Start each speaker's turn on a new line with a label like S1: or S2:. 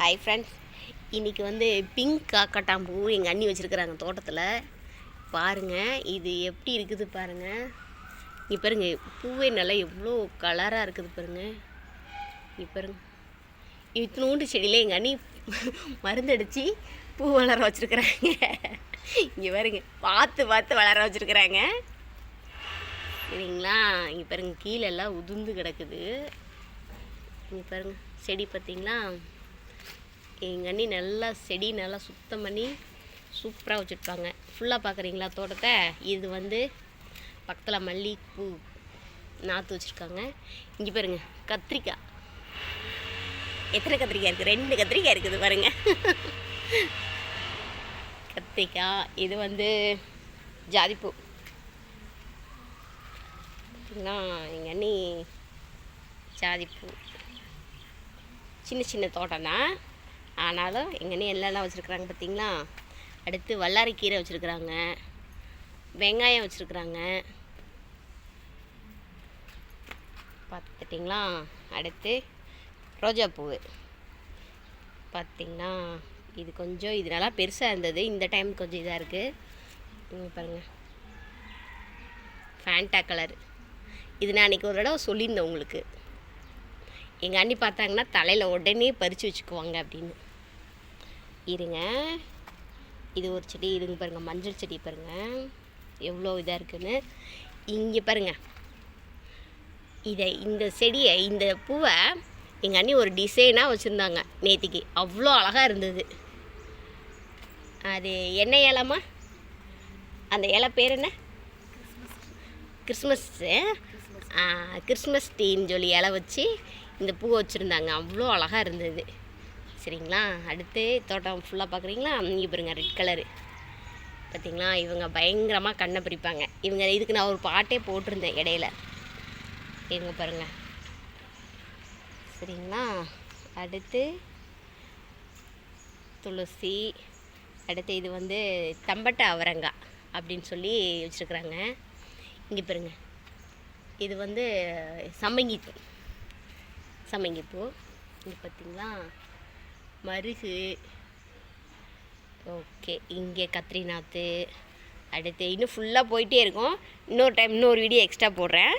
S1: Hi friends இன்றைக்கி வந்து pink காக்கட்டாம்பூ எங்கள் அண்ணி வச்சுருக்குறாங்க தோட்டத்தில். பாருங்கள் இது எப்படி இருக்குது பாருங்கள் இங்கே பாருங்க பூவே நல்லா எவ்வளோ கலராக இருக்குது பாருங்கள் இங்கே பாருங்க. இத்தினூண்டு செடியில் எங்கள் அண்ணி மருந்தடிச்சு பூ வளர வச்சுருக்குறாங்க. இங்கே பாருங்க பார்த்து பார்த்து வளர வச்சுருக்குறாங்க. சரிங்களா? இங்கே பாருங்கள் கீழே எல்லாம் உதிர்ந்து கிடக்குது. இங்கே பாருங்க செடி பார்த்தீங்களா? எங்கள் அண்ணி நல்லா செடி நல்லா சுத்தம் பண்ணி சூப்பராக வச்சுருப்பாங்க ஃபுல்லாக பார்க்குறீங்களா தோட்டத்தை? இது வந்து பக்கத்தில் மல்லிகைப்பூ நாற்று வச்சுருக்காங்க. இங்கே பாருங்க கத்திரிக்காய் எத்தனை கத்திரிக்காய் இருக்குது ரெண்டு கத்திரிக்காய் இருக்குது பாருங்க. கத்திரிக்காய் இது வந்து ஜாதிப்பூ. பார்த்திங்கன்னா எங்கள் அண்ணி ஜாதிப்பூ. சின்ன சின்ன தோட்டம் தான் ஆனாலும் எங்கள் எல்லாம் வச்சுருக்குறாங்க பார்த்தீங்களா அடுத்து வல்லாரைக்கீரை வச்சுருக்குறாங்க வெங்காயம் வச்சுருக்குறாங்க. பார்த்துட்டிங்களா அடுத்து ரோஜாப்பூ பார்த்திங்கன்னா இது கொஞ்சம் இது நல்லா பெருசாக இருந்தது. இந்த டைம் கொஞ்சம் இதாக இருக்குது இங்கே பாருங்கள் ஃபேண்டா கலர் இது நான் அன்றைக்கி ஒரு தடவை சொல்லியிருந்தேன் உங்களுக்கு. எங்கள் அண்ணி பார்த்தாங்கன்னா தலையில் உடனே பறித்து வச்சுக்குவாங்க அப்படின்னு. இருங்க. இது ஒரு செடி இதுங்க பாருங்கள் மஞ்சள் செடி பாருங்கள் எவ்வளோ இதாக இருக்குதுன்னு இங்கே பாருங்கள் இதை இந்த செடியை இந்த பூவை எங்கள் அண்ணி ஒரு டிசைனாக வச்சுருந்தாங்க நேத்திக்கு. அவ்வளோ அழகாக இருந்தது. அது என்ன இலமா அந்த இலை பேர் என்ன? கிறிஸ்மஸ்ஸு. கிறிஸ்மஸ் டீன்னு சொல்லி இலை வச்சு இந்த பூ வச்சுருந்தாங்க. அவ்வளோ அழகாக இருந்தது. சரிங்களா? அடுத்து தோட்டம் ஃபுல்லாக பார்க்குறீங்களா? இங்கே பாருங்கள் ரெட் கலரு பார்த்தீங்களா? இவங்க பயங்கரமாக கண்ணை பிரிப்பாங்க. இவங்க இதுக்கு நான் ஒரு பாட்டே போட்டிருந்தேன் இடையில. இவங்க பாருங்கள் சரிங்களா? அடுத்து துளசி. அடுத்து இது வந்து தம்பட்டை அவரங்காய் அப்படின்னு சொல்லி வச்சுருக்குறாங்க. இங்கே பாருங்க. இது வந்து சம்மங்கி சம்மங்கிப்பூ இது பார்த்திங்களா மருகு. ஓகே இங்கே கத்திரி அடுத்து இன்னும் ஃபுல்லாக போயிட்டே இருக்கும். இன்னொரு டைம் இன்னொரு வீடியோ எக்ஸ்ட்ரா போடுறேன்.